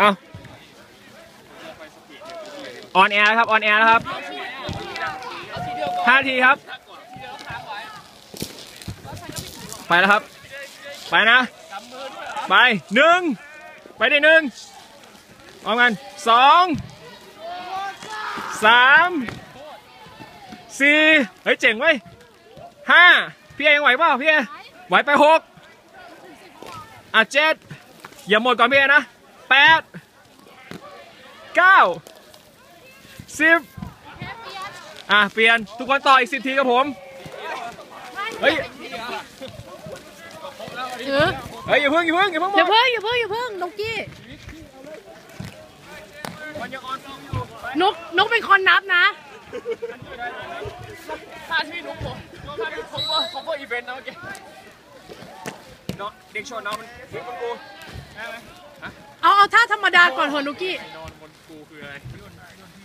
เอาออนแอร์ครับออนแอร์นะครับห้าทีครับ ไปแล้วครับ ไปนะ ไปหนึ่งไปได้หนึ่งเอากันสองสามสี่เฮ้ย เจ๋งเว้ยห้าพี่เอยังไหวเปล่าพี่เอไหวไปหกอะเจ็ดอย่าหมดก่อนพี่เอนะ แปดเก้าสิบอะ เปลี่ยน ทุกคนต่ออีกสิบทีครับผม เฮ้ยถือเฮ้ยอย่าเพิ่งอย่าเพิ่งอย่าเพิ่งหมอย่าดเพิ่งอย่าเพิ่งอย่าเพิ่งนกกี้นกนกเป็นคนนับนะท่าที่นุ๊กผมท่าที่ผมว่าผมว่าอีเวนต์นะเมื่อกี้น้องเด็กชนน้องมันมันกูได้ไหม เอาเอาท่าธรรมดาก่อนเถอะนกกี้ นอนบนกูคืออะไร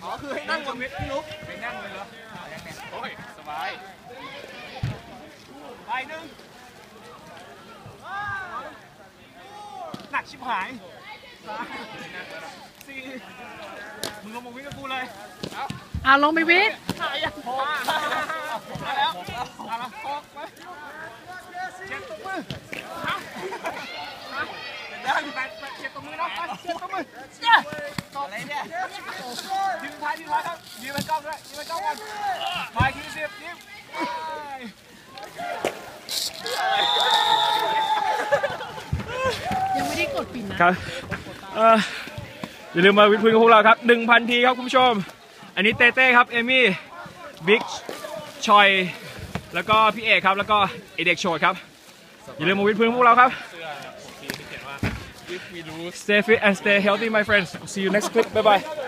อ๋อคือให้นั่งบนเม็ดพี่นุ๊กไปนั่งเลยเหรอโอ้ยสบายไปหนึ่งหนักชิบหายสามสี่มึงลงมาวิ่งกับกูเลยอะลงไปวิทย์หายยังพอมาแล้วมาแล้วหกไปเจ็ดตัวมือเอาเดี๋ยวแปดเจ็ดตัวมือนะไปเจ็ดตัวมือเย้ตบอะไรเนี่ยยืนท้ายยืนท้ายครับยืนเป็นกล้องด้วยยืนเป็นกล้องกันไปทีสิบยิ้มยังไม่ได้กดปิดนะครับอย่าลืมมาวิดพื้นกับพวกเราครับ 1,000 ทีครับคุณผู้ชม อันนี้เต้เต้ครับเอมี่บิ๊กชอยแล้วก็พี่เอกครับแล้วก็ไอเด็กโชดครับอย่าลืมมาวิดพื้นกับพวกเราครับ Stay fit and uh, stay healthy my friends. See you next clip. Bye bye